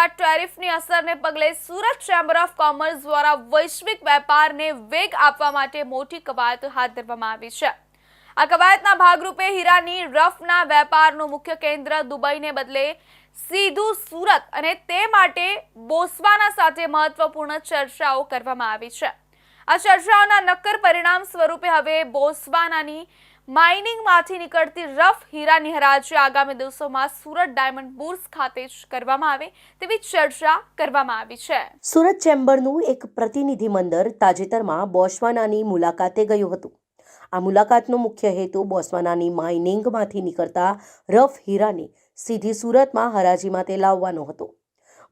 રહેલા ટેરિફની અસરને પગલે સુરત ચેમ્બર ઓફ કોમર્સ દ્વારા વૈશ્વિક વેપારને વેગ આપવા માટે મોટી કવાયત હાથ ધરવામાં આવી છે. આ કવાયતના ભાગરૂપે હીરાની રફના વેપારનું મુખ્ય કેન્દ્ર દુબઈને બદલે સીધું સુરત અને તે માટે બોસ્વાના સાથે મહત્વપૂર્ણ ચર્ચાઓ કરવામાં આવી છે. આ ચર્ચાઓના નક્કર પરિણામ સ્વરૂપે હવે બોસ્વાનાની માઇનિંગમાંથી નીકળતી રફ હીરાની હરાજી આગામી દિવસોમાં સુરત ડાયમંડ બુર્સ ખાતે જ કરવામાં આવે તેવી ચર્ચા કરવામાં આવી છે. સુરત ચેમ્બરનું એક પ્રતિનિધિ મંડળ તાજેતરમાં બોસ્વાનાની મુલાકાતે ગયું હતું. આ મુલાકાતનો મુખ્ય હેતુ બોસ્વાનાની માઇનિંગમાંથી નીકળતા રફ હીરાને સીધી સુરતમાં હરાજી માટે લાવવાનો હતો.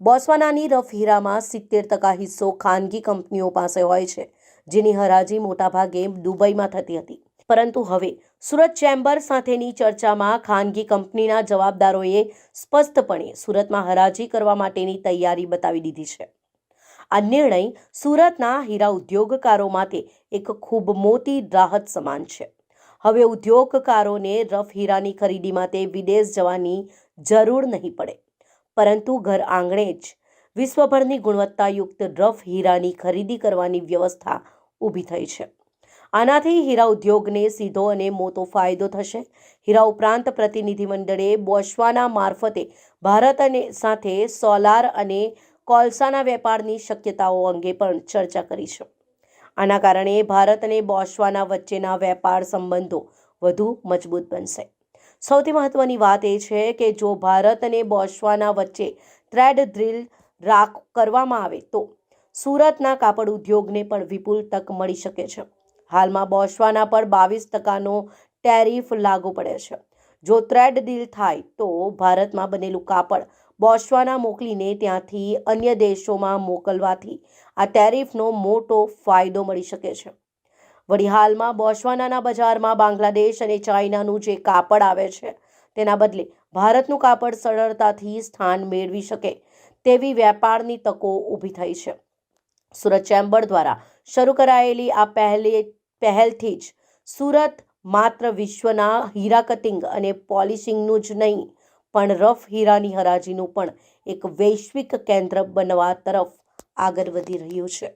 બોસ્વાનાની રફ હીરામાં સિત્તેર ટકા હિસ્સો ખાનગી કંપનીઓ પાસે હોય છે, જેની હરાજી મોટાભાગે દુબઈમાં થતી હતી. પરંતુ હવે સુરત ચેમ્બર સાથેની ચર્ચામાં ખાનગી કંપનીના જવાબદારોએ સ્પષ્ટપણે સુરતમાં હરાજી કરવા માટેની તૈયારી બતાવી દીધી છે. આ નિર્ણય સુરતના હીરા ઉદ્યોગકારો માટે એક ખૂબ મોટી રાહત સમાન છે. હવે ઉદ્યોગકારોને રફ હીરાની ખરીદી માટે વિદેશ જવાની જરૂર નહીં પડે. પરંતુ ઘર આંગણે જ વિશ્વભરની ગુણવત્તાયુક્ત રફ હીરાની ખરીદી કરવાની વ્યવસ્થા ઊભી થઈ છે. આનાથી હીરા ઉદ્યોગને સીધો અને મોટો ફાયદો થશે. હીરા ઉપરાંત પ્રતિનિધિમંડળે બોસ્વાના મારફતે ભારત અને સાથે સોલાર અને કોલસાના વેપારની શક્યતાઓ અંગે પણ ચર્ચા કરી છે. આના કારણે ભારત અને બોસ્વાના વચ્ચેના વેપાર સંબંધો વધુ મજબૂત બનશે. સૌથી મહત્વની વાત એ છે કે જો ભારત અને બોસ્વાના વચ્ચે થ્રેડ ડ્રીલ રાખ કરવામાં આવે તો સુરતના કાપડ ઉદ્યોગને પણ વિપુલ તક મળી શકે છે. હાલમાં બોસ્વાના પર બાવીસ ટકાનો ટેરિફ લાગુ પડે છે. જો ત્રેડ ડીલ થાય તો ભારતમાં બનેલું કાપડ બોસ્વાના મોકલીને ત્યાંથી અન્ય દેશોમાં મોકલવાથી આ ટેરિફનો મોટો ફાયદો મળી શકે છે. વળી હાલમાં બોસ્વાનાના બજારમાં બાંગ્લાદેશ અને ચાઇનાનું જે કાપડ આવે છે, તેના બદલે ભારતનું કાપડ સરળતાથી સ્થાન મેળવી શકે તેવી વેપારની તકો ઊભી થઈ છે. સુરત ચેમ્બર દ્વારા શરૂ કરાયેલી આ પહેલી પહેલથી જ. સુરત માત્ર વિશ્વના હીરા કટિંગ અને પોલિશિંગનું જ નહીં, પણ રફ હીરાની હરાજીનું પણ એક વૈશ્વિક કેન્દ્ર બનવા તરફ આગળ વધી રહ્યું છે.